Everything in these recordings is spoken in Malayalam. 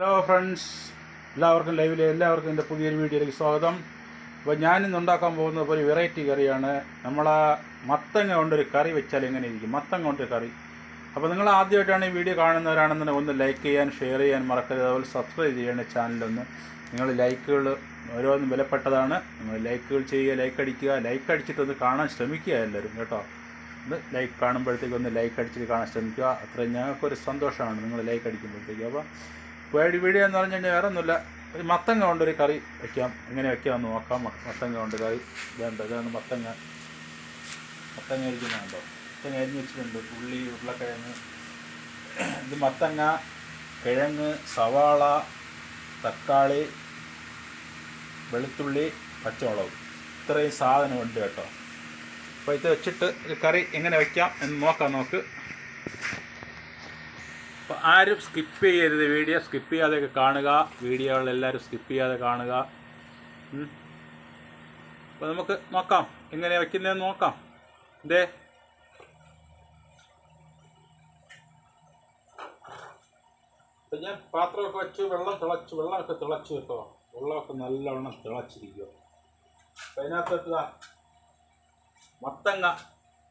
ഹലോ ഫ്രണ്ട്സ് എല്ലാവർക്കും ലൈവിലെ എല്ലാവർക്കും എന്റെ പുതിയൊരു വീഡിയോയിലേക്ക് സ്വാഗതം. അപ്പോൾ ഞാനിന്ന് ഉണ്ടാക്കാൻ പോകുന്നത് ഒരു വെറൈറ്റി കറിയാണ്. നമ്മളാ മത്തങ്ങ കൊണ്ടൊരു കറി വെച്ചാൽ എങ്ങനെ ഇരിക്കും മത്തങ്ങ കൊണ്ടൊരു കറി. അപ്പോൾ നിങ്ങൾ ആദ്യമായിട്ടാണ് ഈ വീഡിയോ കാണുന്നവരാണെന്നുണ്ടെങ്കിൽ ഒന്ന് ലൈക്ക് ചെയ്യാൻ ഷെയർ ചെയ്യാൻ മറക്കരുത്. അതുപോലെ സബ്സ്ക്രൈബ് ചെയ്യേണ്ട ചാനലൊന്ന് നിങ്ങൾ ലൈക്കുകൾ ഓരോന്നും വിലപ്പെട്ടതാണ്. നിങ്ങൾ ലൈക്കുകൾ ചെയ്യുക ലൈക്ക് അടിക്കുക. ലൈക്ക് അടിച്ചിട്ടൊന്ന് കാണാൻ ശ്രമിക്കുക എല്ലാവരും കേട്ടോ. ഒന്ന് ലൈക്ക് കാണുമ്പോഴത്തേക്കൊന്ന് ലൈക്ക് അടിച്ചിട്ട് കാണാൻ ശ്രമിക്കുക. അത്രയും ഞങ്ങൾക്കൊരു സന്തോഷമാണ് നിങ്ങൾ ലൈക്ക് അടിക്കുമ്പോഴത്തേക്ക്. അപ്പോൾ പേടി പേടി എന്ന് പറഞ്ഞു കഴിഞ്ഞാൽ വേറെ ഒന്നുമില്ല. ഒരു മത്തങ്ങ കൊണ്ടൊരു കറി വയ്ക്കാം എങ്ങനെ വയ്ക്കാമെന്ന് നോക്കാം. മത്തങ്ങ കൊണ്ട് കറി. വേണ്ട ഇതാണ് മത്തങ്ങ. മത്തങ്ങ അരിക്കുന്നുണ്ടോ മത്തങ്ങ അരിഞ്ഞ് വെച്ചിട്ടുണ്ട്. ഉള്ളി ഉരുളക്കിഴങ്ങ്. ഇത് മത്തങ്ങ കിഴങ്ങ് സവാള തക്കാളി വെളുത്തുള്ളി പച്ചമുളക്. ഇത്രയും സാധനമുണ്ട് കേട്ടോ. അപ്പോൾ ഇത് വെച്ചിട്ട് ഒരു കറി എങ്ങനെ വയ്ക്കാം എന്ന് നോക്കാം. നമുക്ക് അപ്പോൾ ആരും സ്കിപ്പ് ചെയ്യരുത്. വീഡിയോ സ്കിപ്പ് ചെയ്യാതെയൊക്കെ കാണുക. വീഡിയോകൾ എല്ലാവരും സ്കിപ്പ് ചെയ്യാതെ കാണുക. അപ്പോൾ നമുക്ക് നോക്കാം. എങ്ങനെ വയ്ക്കുന്നതെന്ന് നോക്കാം. അപ്പം ഞാൻ പാത്രമൊക്കെ വെച്ച് വെള്ളം തിളച്ച് വെള്ളമൊക്കെ തിളച്ച് കേട്ടോ. വെള്ളമൊക്കെ നല്ലവണ്ണം തിളച്ചിരിക്കുക അപ്പം അതിനകത്ത് ഇതാ മത്തങ്ങ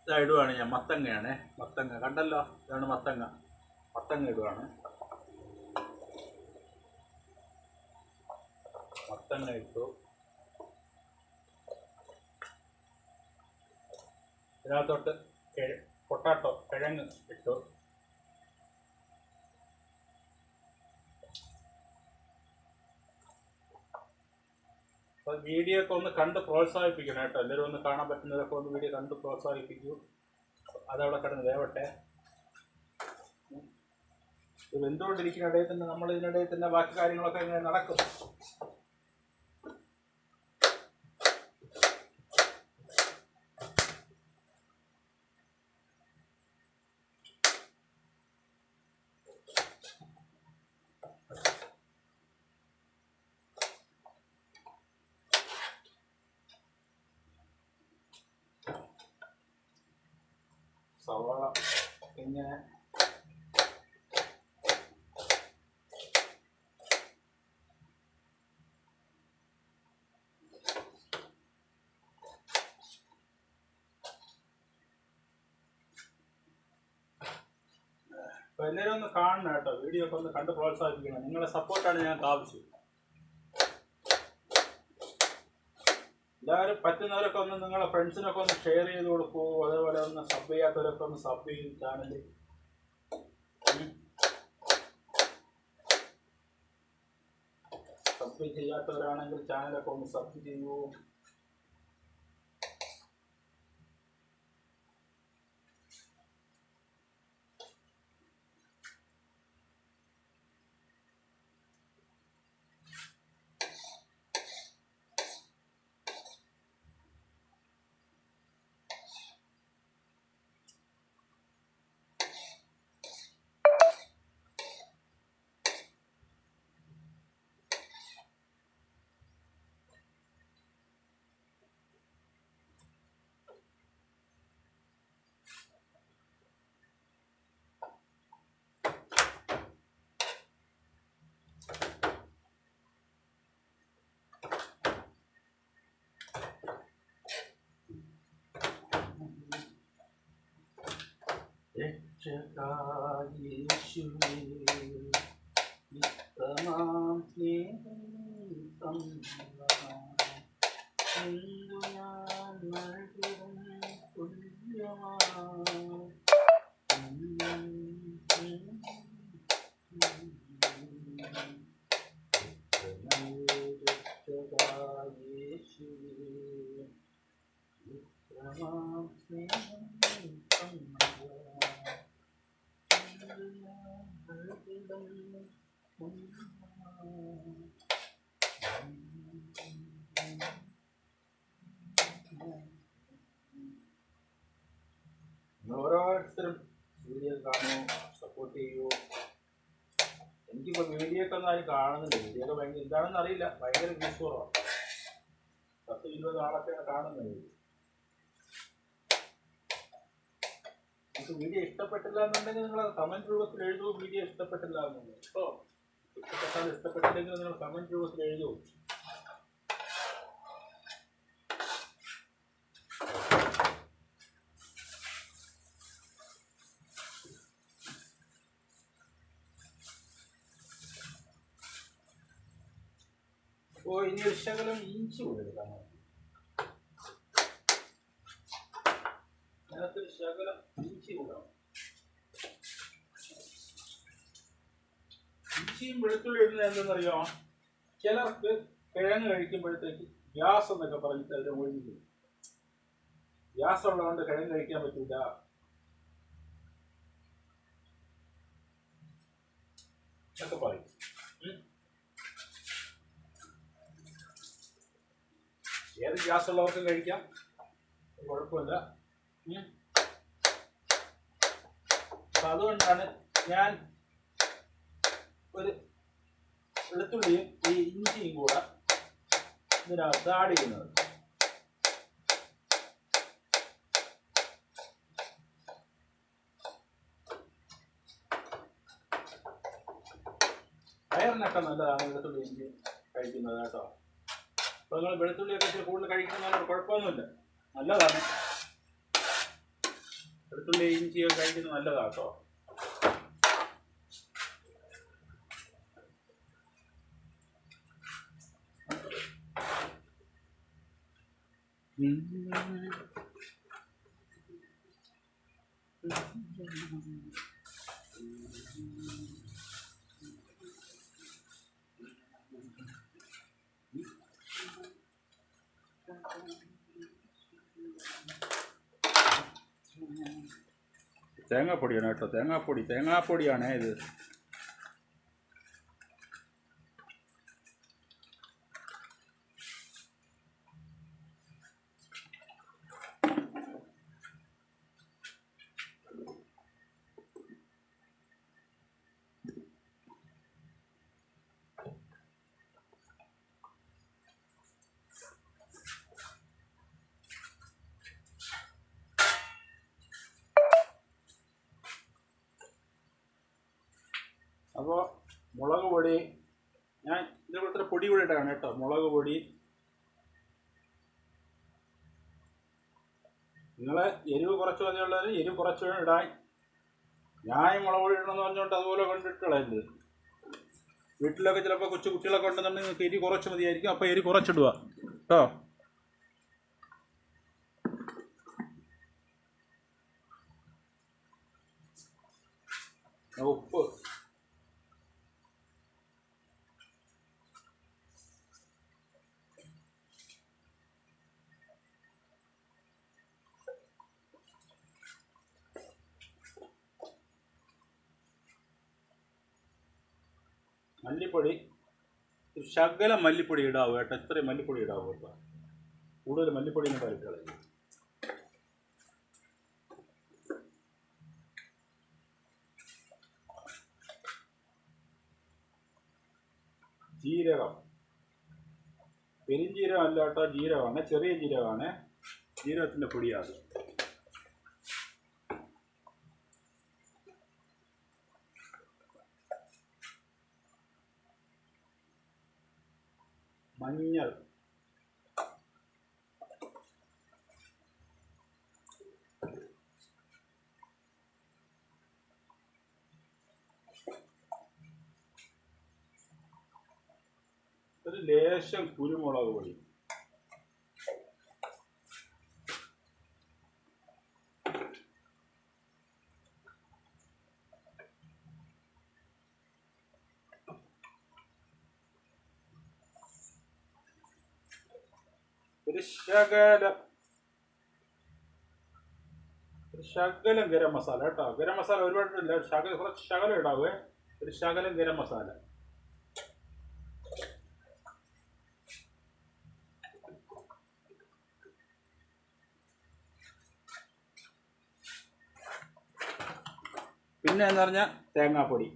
ഇതാ ഇടുവാണ് ഞാൻ. മത്തങ്ങയാണ്. മത്തങ്ങ. കണ്ടല്ലോ? ഇതാണ് മത്തങ്ങ. മത്തങ്ങ ഇടുകയാണ് മത്തങ്ങ ഇട്ടു. ഇതിനകത്തോട്ട് പൊട്ടാട്ടോ കിഴങ്ങ് ഇട്ടു. അപ്പോൾ വീഡിയോ ഒക്കെ ഒന്ന് കണ്ട് പ്രോത്സാഹിപ്പിക്കണം കേട്ടോ. എല്ലാവരും ഒന്ന് കാണാൻ പറ്റുന്നവരൊക്കെ ഒന്ന് വീഡിയോ കണ്ട് പ്രോത്സാഹിപ്പിക്കൂ. അതവിടെ കിടന്ന് വേവട്ടെ. വെന്തുകൊണ്ടിരിക്കുന്ന ഇടയിൽ തന്നെ നമ്മൾ ഇതിനിടയിൽ തന്നെ ബാക്കി കാര്യങ്ങളൊക്കെ ഇങ്ങനെ നടക്കും. സവാള ഇങ്ങനെ അപ്പോൾ എല്ലാവരും ഒന്ന് കാണണം കേട്ടോ. വീഡിയോ ഒക്കെ ഒന്ന് കണ്ട് പ്രോത്സാഹിപ്പിക്കണം. നിങ്ങളെ സപ്പോർട്ടാണ് ഞാൻ ആവശ്യം. എല്ലാവരും പറ്റുന്നവരൊക്കെ ഒന്ന് നിങ്ങളെ ഫ്രണ്ട്സിനൊക്കെ ഒന്ന് ഷെയർ ചെയ്ത് കൊടുക്കൂ. അതേപോലെ ഒന്ന് സബ് ചെയ്യാത്തവരൊക്കെ ഒന്ന് സബ് ചെയ്യും ചാനൽ സബ് ചെയ്യാത്തവരാണെങ്കിൽ ചാനലൊക്കെ ഒന്ന് സബ് ചെയ്യൂ. നിത്യമാം സ്നേഹം ഓരോരുത്തരും വീഡിയോ കാണൂ സപ്പോർട്ട് ചെയ്യൂ. എനിക്കിപ്പോൾ വീഡിയോ ഒക്കെ ഒന്നും ആരും കാണുന്നുണ്ട് വീഡിയോ ഒക്കെ ഭയങ്കര എന്താണെന്ന് അറിയില്ല. ഭയങ്കര വ്യൂസ് കുറവാണ് പത്ത് ഇരുപത് ആളൊക്കെയാണ് കാണുന്നത് നിങ്ങൾക്ക് വീഡിയോ ഇഷ്ടപ്പെട്ടില്ല എന്നുണ്ടെങ്കിൽ നിങ്ങൾ കമന്റ് രൂപത്തിൽ എഴുതൂ. വീഡിയോ ഇഷ്ടപ്പെട്ടില്ല എന്നുള്ളത് കേട്ടോ ഇഷ്ടപ്പെട്ടാൽ ഇഷ്ടപ്പെട്ടില്ലെങ്കിൽ നിങ്ങൾ കമന്റ് രൂപത്തിൽ എഴുതൂ. ഇനി ഇഞ്ചി കൂടെ എടുക്കാം അതിനകത്തൊരു ശകലം ഇഞ്ചി കൂടാം ഇഞ്ചിയും വെളുത്തുള്ളി ഇടുന്നത് എന്തെന്നറിയോ? ചിലർക്ക് കിഴങ്ങ് കഴിക്കുമ്പോഴത്തേക്ക് ഗ്യാസ് എന്നൊക്കെ പറഞ്ഞിട്ട് അതിനെ ഒഴിഞ്ഞു ഗ്യാസ് ഉള്ളതുകൊണ്ട് കിഴങ്ങ് കഴിക്കാൻ പറ്റില്ല എന്നൊക്കെ പറയും. ഗ്യാസ് ഉള്ളവർക്കും കഴിക്കാം. കുഴപ്പമില്ല. അപ്പൊ അതുകൊണ്ടാണ് ഞാൻ ഒരു വെളുത്തുള്ളിയും ഈ ഇഞ്ചിയും കൂടെ ഇതിനകത്ത് ആഡ് ചെയ്യുന്നത്. വയറിനൊക്കെ നല്ലതാണ് വെളുത്തുള്ളി ഇഞ്ചി കഴിക്കുന്നത് കേട്ടോ. അപ്പോൾ നിങ്ങൾ വെളുത്തുള്ളിയൊക്കെ ഇച്ചിരി കൂടുതൽ കഴിക്കുന്നതിനോട് കുഴപ്പമൊന്നുമില്ല. നല്ലതാണ്. വെളുത്തുള്ളി ഇഞ്ചിയൊക്കെ കഴിക്കുന്നത് നല്ലതാണ് കേട്ടോ. തേങ്ങാപ്പൊടിയാണ് കേട്ടോ തേങ്ങാപ്പൊടി തേങ്ങാപ്പൊടിയാണ് ഇത് അപ്പോൾ മുളക് പൊടി ഞാൻ ഇതേപോലത്തെ പൊടി കൂടെ ഇട്ടാണ് കേട്ടോ മുളക് പൊടി. നിങ്ങൾ എരിവ് കുറച്ച് മതിയുള്ളവർ എരിവ് കുറച്ച് ഇടാൻ. ഞാൻ മുളക് പൊടി ഇടണമെന്ന് പറഞ്ഞുകൊണ്ട് അതുപോലെ കണ്ടിട്ടുള്ളത് വീട്ടിലൊക്കെ ചിലപ്പോൾ കൊച്ചു കുട്ടികളൊക്കെ ഉണ്ടെന്നുണ്ടെങ്കിൽ നിങ്ങൾക്ക് എരി കുറച്ച് മതിയായിരിക്കും. അപ്പോൾ എരി കുറച്ചിടുക. കേട്ടോ? മല്ലിപ്പൊടി ഒരു ശകല മല്ലിപ്പൊടി ഇടാവൂ കേട്ടോ ഇത്രയും മല്ലിപ്പൊടി ഇടാവൂ കേട്ടോ കൂടുതൽ മല്ലിപ്പൊടി ഒന്നും കഴിക്കളയും ജീരകം. പെരിഞ്ജീരകം അല്ലാട്ടോ ജീരകമാണ് ചെറിയ ജീരകമാണ്. ജീരകത്തിന്റെ പൊടിയാണ് മഞ്ഞൾ. ഒരു ലേശം കുരുമുളക് പൊടി. ഒരു ശകലം ഗരം മസാല കേട്ടോ. ഗരം മസാല ഒരുപാട് ഇല്ല ശകലം കുറച്ച് ശകലം ഇടാവേ. ഒരു ശകലം ഗരം മസാല. പിന്നെ എന്ന് പറഞ്ഞാൽ തേങ്ങാപ്പൊടി.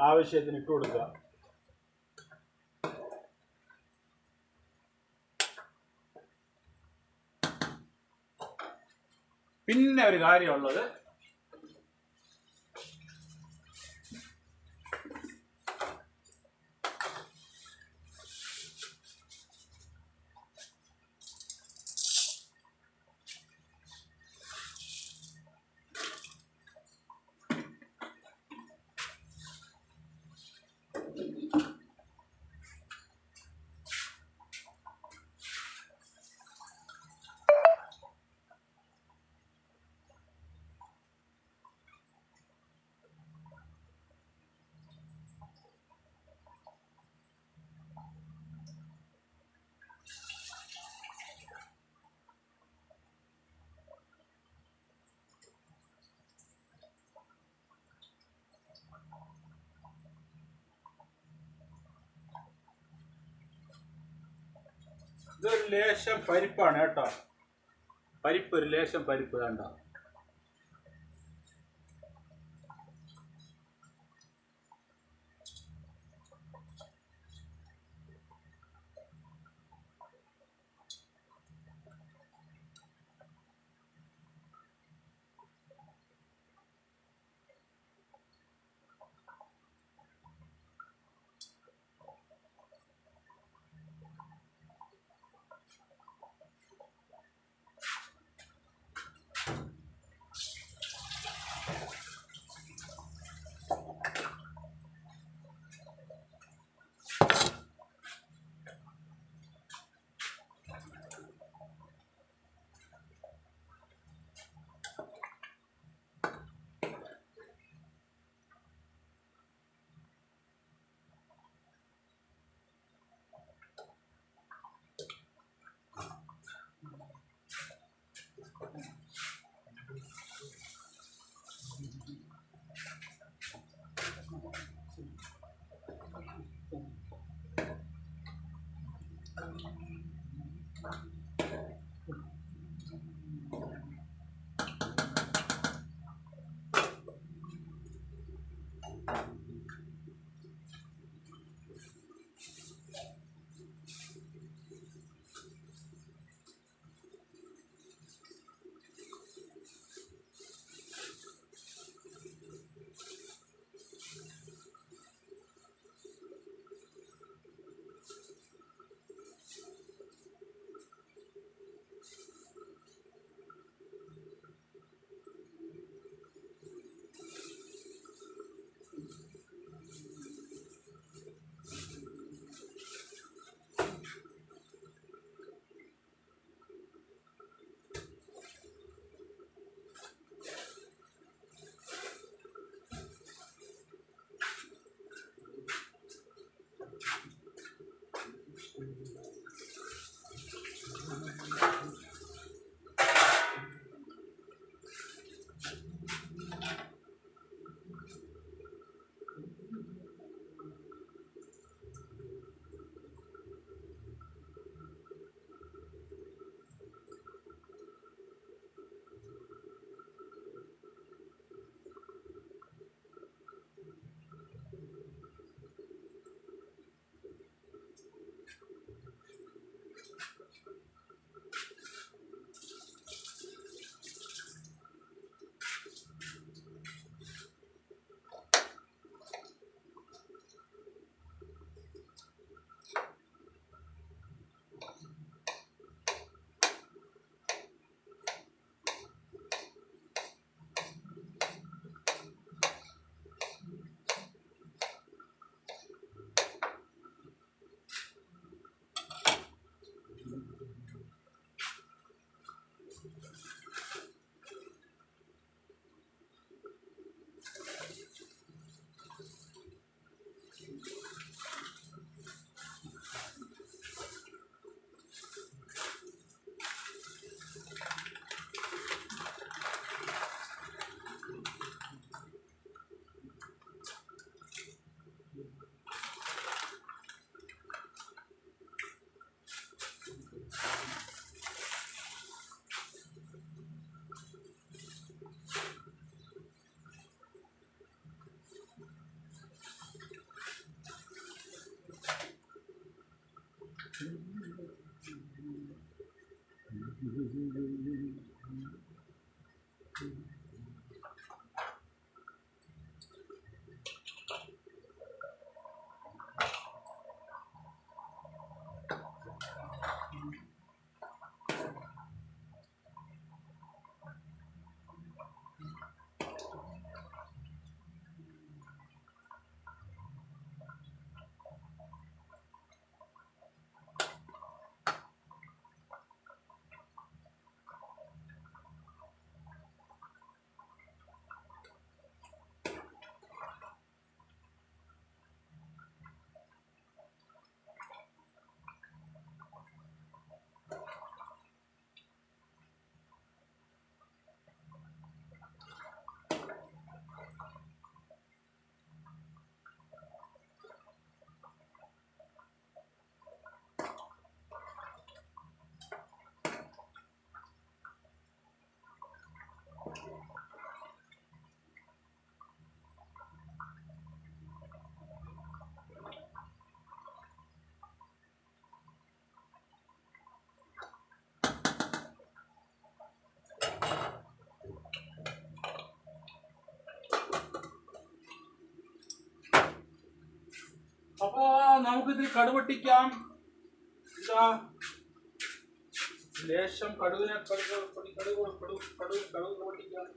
ആവശ്യത്തിന് ഇട്ട് കൊടുക്കുക. പിന്നെ ഒരു കാര്യമുള്ളത് ഇതൊരു ലേശം പരിപ്പാണ് കേട്ടോ. പരിപ്പ് ഒരു ലേശം പരിപ്പ് വേണ്ട. അപ്പോ നമുക്കിതിൽ കടുവട്ടിക്കാം. ഇതാ. ലേശം കടുവിനെ കടുവ് കടുവ് കടുവ് കടുവ് കടുവ് പൊട്ടിക്കാം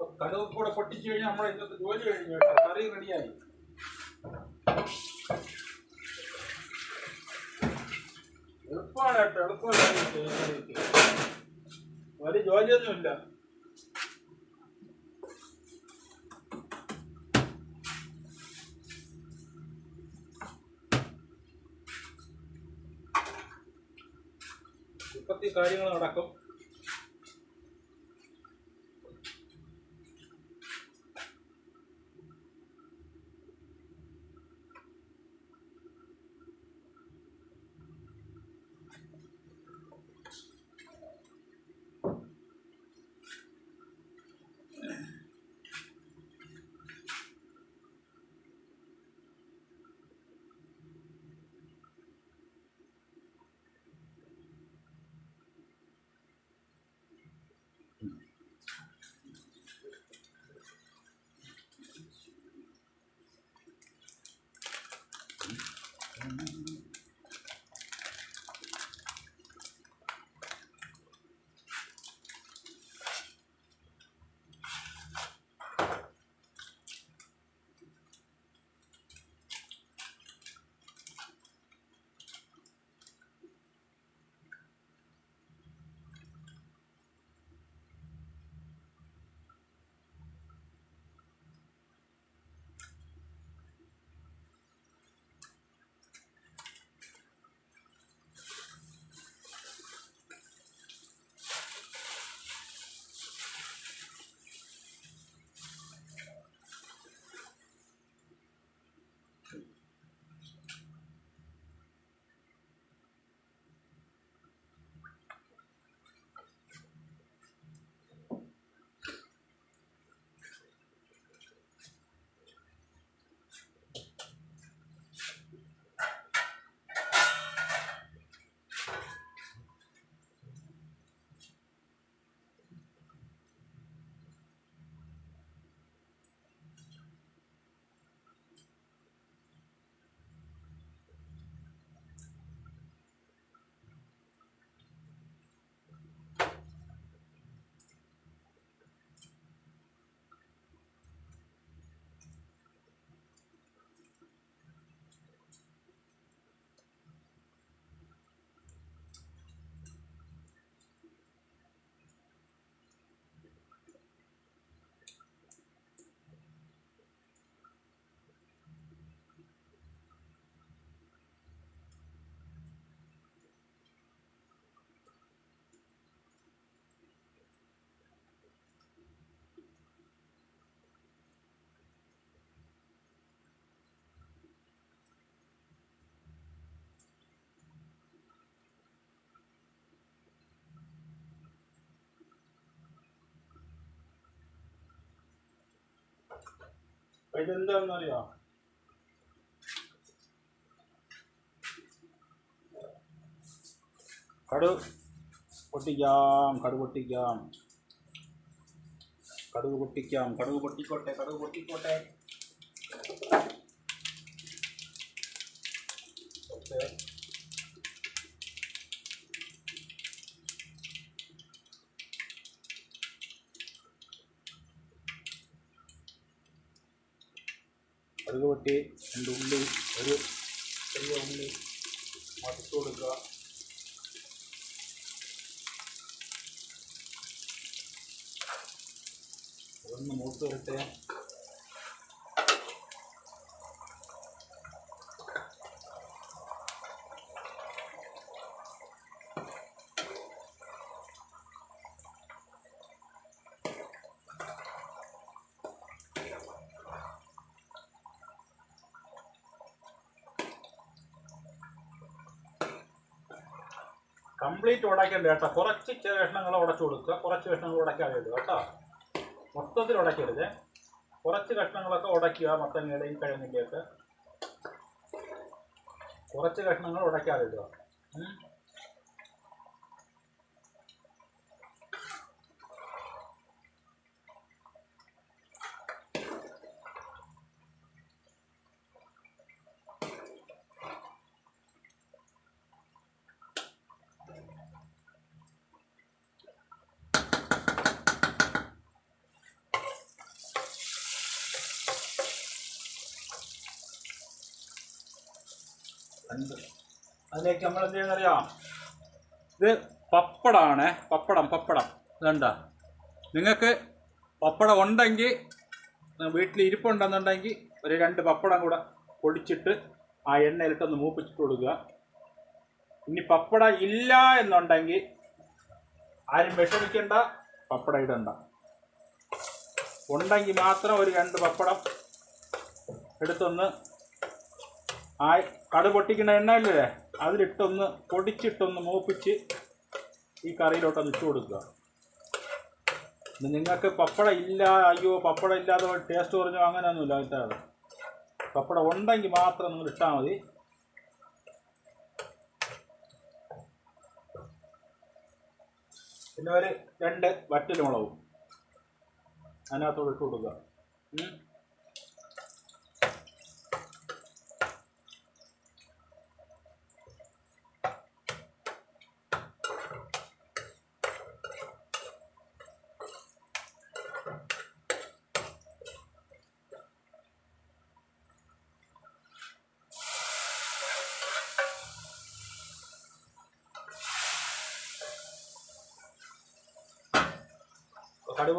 അപ്പൊ കൂടെ പൊട്ടിച്ചു കഴിഞ്ഞാൽ നമ്മുടെ ഇന്നത്തെ ജോലി കഴിഞ്ഞു കേട്ടോ. കറി റെഡിയായി. എളുപ്പമാണ് കേട്ടോ എളുപ്പമാണ് ഒരു ജോലിയൊന്നുമില്ല ഇപ്പത്തി കാര്യങ്ങൾ നടക്കും ഇതെന്താണെന്നറിയോ കടു പൊട്ടിക്കാം കടു പൊട്ടിക്കാം. കടുക് പൊട്ടിക്കാം കടുക് പൊട്ടിക്കോട്ടെ കടുക് പൊട്ടിക്കോട്ടെ ഓക്കെ കടുക് പൊട്ടി രണ്ട് ഉള്ളി ഒരു ചെറിയ ഉള്ളി മതിച്ചു കൊടുക്കുക മൂത്ത് കംപ്ലീറ്റ് ഉടയ്ക്കണ്ട കേട്ടോ. കുറച്ച് കഷ്ണങ്ങൾ ഉടച്ചു കൊടുക്കുക. കുറച്ച് കഷ്ണങ്ങൾ ഉടയ്ക്കാതെ കേട്ടോ. മൊത്തത്തിൽ ഉടയ്ക്കരുത് കുറച്ച് കഷ്ണങ്ങളൊക്കെ ഉടയ്ക്കുക മത്തങ്ങയുടെയും കിഴങ്ങിന്റെയൊക്കെ കുറച്ച് കഷ്ണങ്ങൾ ഉടയ്ക്കാതെ അതിലേക്ക് നമ്മൾ എന്ത് ചെയ്യുന്നറിയാം? ഇത് പപ്പടമാണ് പപ്പടം പപ്പടം. ഇതുണ്ട? നിങ്ങൾക്ക് പപ്പടം ഉണ്ടെങ്കിൽ വീട്ടിൽ ഇരിപ്പുണ്ടെന്നുണ്ടെങ്കിൽ ഒരു രണ്ട് പപ്പടം കൂടെ പൊടിച്ചിട്ട് ആ എണ്ണയിലിട്ടൊന്ന് മൂപ്പിച്ചിട്ട് കൊടുക്കുക. ഇനി പപ്പടം ഇല്ല എന്നുണ്ടെങ്കിൽ ആരും വിഷമിക്കണ്ട പപ്പടം ഇടണ്ട. ഉണ്ടെങ്കിൽ മാത്രം ഒരു രണ്ട് പപ്പടം എടുത്തൊന്ന് ആ കടു പൊട്ടിക്കുന്ന എണ്ണയില്ലേ? അതിലിട്ടൊന്ന് പൊടിച്ചിട്ടൊന്ന് മൂപ്പിച്ച് ഈ കറിയിലോട്ടൊന്ന് ഇട്ട് കൊടുക്കുക. നിങ്ങൾക്ക് പപ്പട ഇല്ല അയ്യോ പപ്പട ഇല്ലാതെ ടേസ്റ്റ് കുറഞ്ഞോ അങ്ങനെയൊന്നുമില്ല അതിന്റെ പപ്പട ഉണ്ടെങ്കിൽ മാത്രം നിങ്ങൾ ഇട്ടാൽ മതി. പിന്നെ ഒരു രണ്ട് വറ്റൽ മുളകും. അതിനകത്തോട് ഇട്ട് കൊടുക്കുക.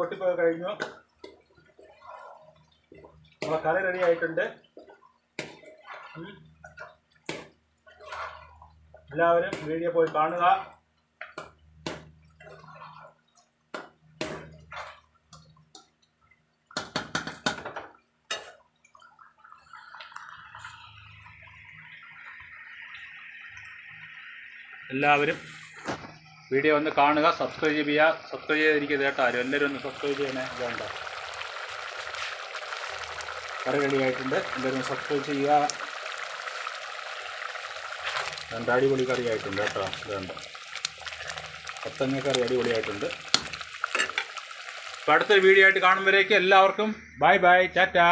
പൊട്ടിപ്പോയി കഴിഞ്ഞു. നമ്മളെ കറി റെഡി ആയിട്ടുണ്ട്. എല്ലാവരും വീഡിയോ പോയി കാണുക. എല്ലാവരും വീഡിയോ ഒന്ന് കാണുക സബ്സ്ക്രൈബ് ചെയ്യുക സബ്സ്ക്രൈബ് ചെയ്തിരിക്കുക കേട്ടോ ആരും. എല്ലാവരും ഒന്ന് സബ്സ്ക്രൈബ് ചെയ്യണേ. വേണ്ട കറി റെഡി ആയിട്ടുണ്ട്. എല്ലാവരും സബ്സ്ക്രൈബ് ചെയ്യുക. രണ്ട് അടിപൊളി കറി ആയിട്ടുണ്ട് കേട്ടോ. വേണ്ട പത്തങ്ങ കറി അടിപൊളിയായിട്ടുണ്ട് അപ്പോൾ അടുത്തൊരു വീഡിയോ ആയിട്ട് കാണുമ്പോഴേക്കും എല്ലാവർക്കും. Bye bye Tata